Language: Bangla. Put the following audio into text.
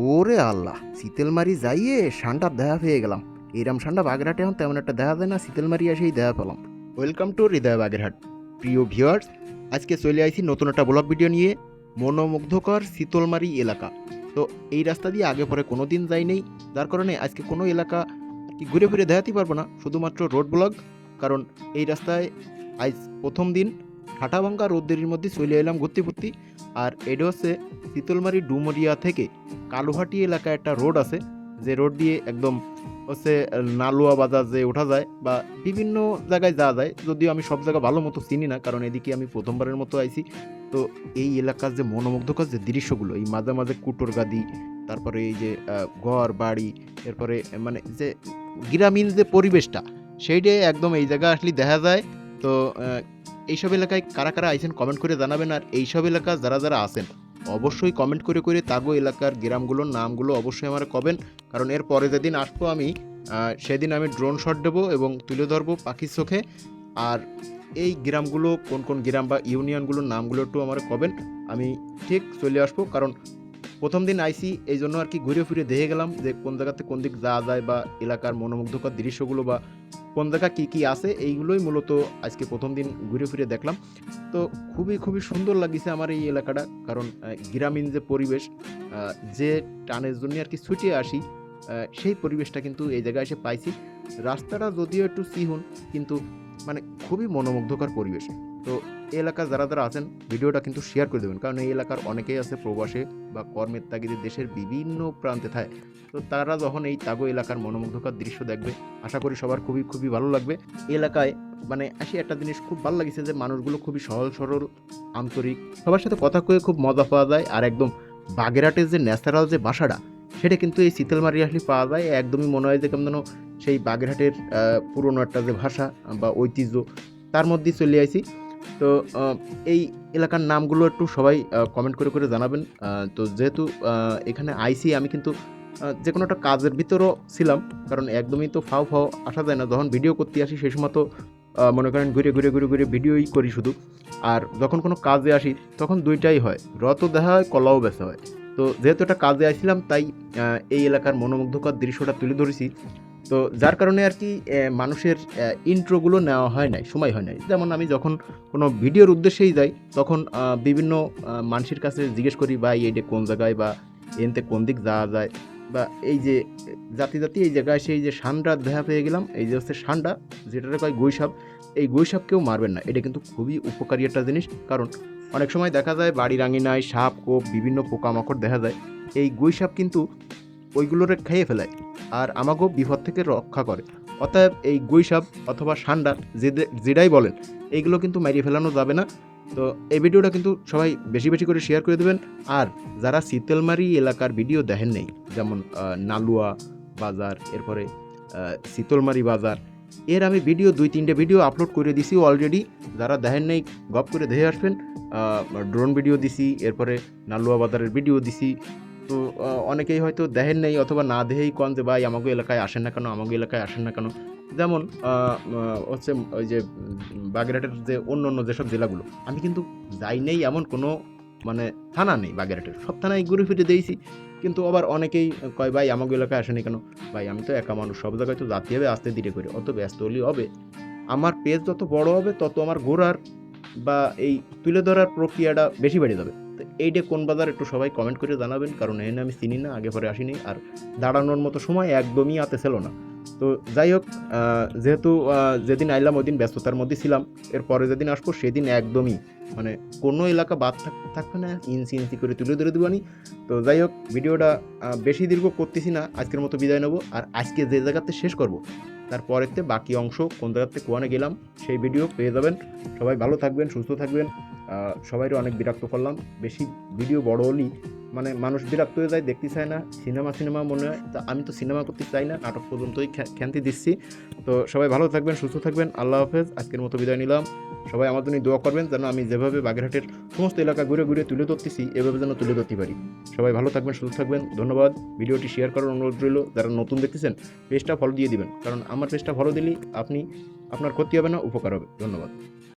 ওরে আল্লাহ শীতেলমারি যাইয়ে সান্ডা দেখা পেয়ে গেলাম। এরম সান্ডা বাগেরহাটে এখন তেমন একটা দেখা যায় না শীতেলমারি এসেই দেখা পেলাম। Welcome to Hridoy Bagerhat. প্রিয় ভিউয়ার্স আজকে চলে আইছি নতুন একটা ব্লগ ভিডিও নিয়ে, মনোমুগ্ধকর শীতলমারি এলাকা। তো এই রাস্তা দিয়ে আগে পরে কোনো দিন যাই নেই, যার কারণে আজকে কোনো এলাকা কি ঘুরে ফিরে দেখাতে পারব না, শুধুমাত্র রোড ব্লগ কারণ এই রাস্তায় আজ প্রথম দিন হাঁটাভাঙ্গা রোদ্রের মধ্যে চলে এলাম ঘুরতে ফুর্তি আর এটা হচ্ছে শীতলমারি ডুমরিয়া থেকে কালুহাটি এলাকায় একটা রোড আছে, যে রোড দিয়ে একদম হচ্ছে নালুয়া বাজার যে ওঠা যায় বা বিভিন্ন জায়গায় যাওয়া যায়। যদিও আমি সব জায়গা ভালো মতো চিনি না, কারণ এদিকে আমি প্রথমবারের মতো আইছি। তো এই এলাকার যে মনোমুগ্ধকর যে দৃশ্যগুলো, এই মাঝে মাঝে কুটোর গাদি, তারপরে এই যে ঘর, বাড়ি, এরপরে মানে যে গ্রামীণ যে পরিবেশটা, সেইটাই একদম এই জায়গা আসলে দেখা যায়। তো এইসব এলাকায় কারা কারা আইছেন কমেন্ট করে জানাবেন, আর এইসব এলাকা যারা যারা আছেন অবশ্যই কমেন্ট করে করে তাগো এলাকার গ্রামগুলোর নামগুলো অবশ্যই আমার কবেন। কারণ এর পরে যেদিন আসব আমি সেদিন আমি ড্রোন শট দেবো এবং তুলে ধরবো পাখির চোখে। আর এই গ্রামগুলো, কোন কোন গ্রাম বা ইউনিয়নগুলোর নামগুলো একটু আমার কবেন। আমি ঠিক চলে আসব, কারণ প্রথম দিন আইসি, এই জন্য আর কি ঘুরে ফিরে দেখে গেলাম যে কোন জায়গাতে কোন দিক যাওয়া যায় বা এলাকার মনোমুগ্ধকর দৃশ্যগুলো বা কোন জায়গা কী কী আছে, এইগুলোই মূলত আজকে প্রথম দিন ঘুরে ফিরে দেখলাম। তো খুবই খুবই সুন্দর লাগিছে আমার এই এলাকাটা, কারণ গ্রামীণ যে পরিবেশ যে টানের জন্য আর কি ছুটে আসি সেই পরিবেশটা কিন্তু এই জায়গায় এসে পাইছি। রাস্তাটা যদিও একটু সিহুন, কিন্তু মানে খুবই মনোমুগ্ধকর পরিবেশ। তো এলাকার যারা যারা আছেন, ভিডিওটা কিন্তু শেয়ার করে দেবেন। কারণ এই এলাকার অনেকেই আছে প্রবাসে বা কর্মের তাগিদে দেশের বিভিন্ন প্রান্তে থাকে তো তারা যখন এই তাগো এলাকার মনোমুগ্ধকর দৃশ্য দেখবে, আশা করি সবার খুবই খুবই ভালো লাগবে। এলাকায় মানে আসি একটা জিনিস খুব ভালো লাগছে যে, মানুষগুলো খুবই সহজ সরল, আন্তরিক। সবার সাথে কথা কয়ে খুব মজা পাওয়া যায় আর একদম বাগেরহাটের যে ন্যাচারাল যে বাসাটা, সেটা কিন্তু এই শীতলমারি আসলে পাওয়া যায়। একদমই মনে হয় যে, কেমন যেন সেই বাগেরহাটের পুরনো একটা যে ভাষা বা ঐতিহ্য, তার মধ্যেই চলে আইছি। তো এই এলাকার নামগুলো একটু সবাই কমেন্ট করে করে জানাবেন। তো যেহেতু এখানে আইসি, আমি কিন্তু যে কোনো একটা কাজের ভিতরও ছিলাম, কারণ একদমই তো ফাও ফাও আসা যায় না। যখন ভিডিও করতে আসি সেই সময় তো মনে করেন ঘুরে ঘুরে ঘুরে ঘুরে ভিডিওই করি শুধু। আর যখন কোনো কাজে আসি, তখন দুইটাই হয়। রত দেখা হয়, কলাও বেচা হয়। তো যেহেতু একটা কাজে আসছিলাম, তাই এই এলাকার মনোমুগ্ধকর দৃশ্যটা তুলে ধরেছি। তো যার কারণে আর কি মানুষের ইন্ট্রোগুলো নেওয়া হয় নাই, সময় হয় নাই। যেমন আমি যখন কোনো ভিডিওর উদ্দেশ্যেই যাই, তখন বিভিন্ন মানুষের কাছে জিজ্ঞেস করি বা এইটা কোন জায়গায় বা এনতে কোন দিক যাওয়া যায়? বা এই যে, জাতি জাতি এই জায়গায় সেই যে সান্ডা দেখা পেয়ে গেলাম, এই যে হচ্ছে সান্ডা, যেটাকে কয় গৈসাপ এই গৈসাপ কেউ মারবেন না। এটা কিন্তু খুবই উপকারী একটা জিনিস, কারণ অনেক সময় দেখা যায় বাড়ির আঙিনায় সাপ, কোপ, বিভিন্ন পোকামাকড় দেখা যায়। এই গৈসাপ কিন্তু ওইগুলোরে খেয়ে ফেলায়। আর আমাকেও বিপদ থেকে রক্ষা করে। অতএব এই গৈসাপ অথবা সান্ডা যেটাই বলেন, এইগুলো কিন্তু মারিয়ে ফেলানো যাবে না। তো এই ভিডিওটা কিন্তু সবাই বেশি বেশি করে শেয়ার করে দেবেন। আর যারা শীতলমারি এলাকার ভিডিও দেখেন নেই, যেমন নালুয়া বাজার, এরপরে শীতলমারি বাজার, এর আমি ভিডিও দুই, তিনটে ভিডিও আপলোড করে দিছি অলরেডি যারা দেখেন নেই, গপ করে দেখে আসবেন। ড্রোন ভিডিও দিছি, এরপরে নালুয়া বাজারের ভিডিও দিছি। তো অনেকেই হয়তো দেখেন নেই অথবা না দেখেই কন যে, ভাই, আমাকে এলাকায় আসেন না কেন? আমাকে এলাকায় আসেন না কেন? যেমন হচ্ছে ওই যে, বাগেরহাটের যে, অন্য অন্য যেসব জেলাগুলো, আমি কিন্তু যাই নেই এমন কোনো মানে থানা নেই বাগেরহাটের। সব থানায় ঘুরে ফিরে দিয়েছি কিন্তু আবার অনেকেই কয়, ভাই, আমাকে এলাকায় আসেনি কেন? ভাই, আমি তো একা মানুষ, সব জায়গায় তো যাতে হবে, আসতে ধীরে করে, অত ব্যস্ত হলেই হবে। আমার পেজ যত বড় হবে, তত আমার ঘোরার বা এই তুলে ধরার প্রক্রিয়াটা বেশি বেড়ে যাবে। এইটা কোন বাজার একটু সবাই কমেন্ট করে জানাবেন, কারণ এখানে আমি চিনি না, আগে পরে আসিনি, আর দাঁড়ানোর মতো সময় একদমই হাতে ছিল না। তো যাই হোক যেহেতু যেদিন আইলাম ওই দিন ব্যস্ততার মধ্যে ছিলাম এরপরে যেদিন আসব সেদিন একদমই মানে কোনো এলাকা বাদ থাক- থাকবে না, ইঞ্চি ইঞ্চি করে তুলে ধরে দেবানি তো যাই হোক, ভিডিওটা বেশি দীর্ঘ করতেছি না, আজকের মতো বিদায় নেব, আর আজকে যে জায়গাতে শেষ করব তারপরেতে বাকি অংশ কোন জায়গাতে কোয়ানে গেলাম, সেই ভিডিও পেয়ে যাবেন। সবাই ভালো থাকবেন, সুস্থ থাকবেন। আহ, সবাইরও অনেক বিরক্ত করলাম। বেশি ভিডিও বড় হলেই মানে মানুষ বিরক্ত হয়ে যায় দেখতে চায় না। সিনেমা সিনেমা মনে হয় তা আমি তো সিনেমা করতে চাই না নাটক পর্যন্তই খ্যা- খ্যান্তি দিচ্ছি। তো সবাই ভালো থাকবেন সুস্থ থাকবেন আল্লাহ হাফেজ। আজকের মতো বিদায় নিলাম। সবাই আমার জন্য দোয়া করবেন যেন আমি যেভাবে বাগেরহাটের সমস্ত এলাকা ঘুরে ঘুরে তুলে ধরতেছি এভাবে যেন তুলে ধরতে পারি। সবাই ভালো থাকবেন সুস্থ থাকবেন ধন্যবাদ। ভিডিওটি শেয়ার করার অনুরোধ রইল যারা নতুন দেখতেছেন পেজটা ফলো দিয়ে দিবেন। কারণ আমার পেজটা ফলো দিলেই আপনি আপনার ক্ষতি হবে না উপকার হবে। ধন্যবাদ।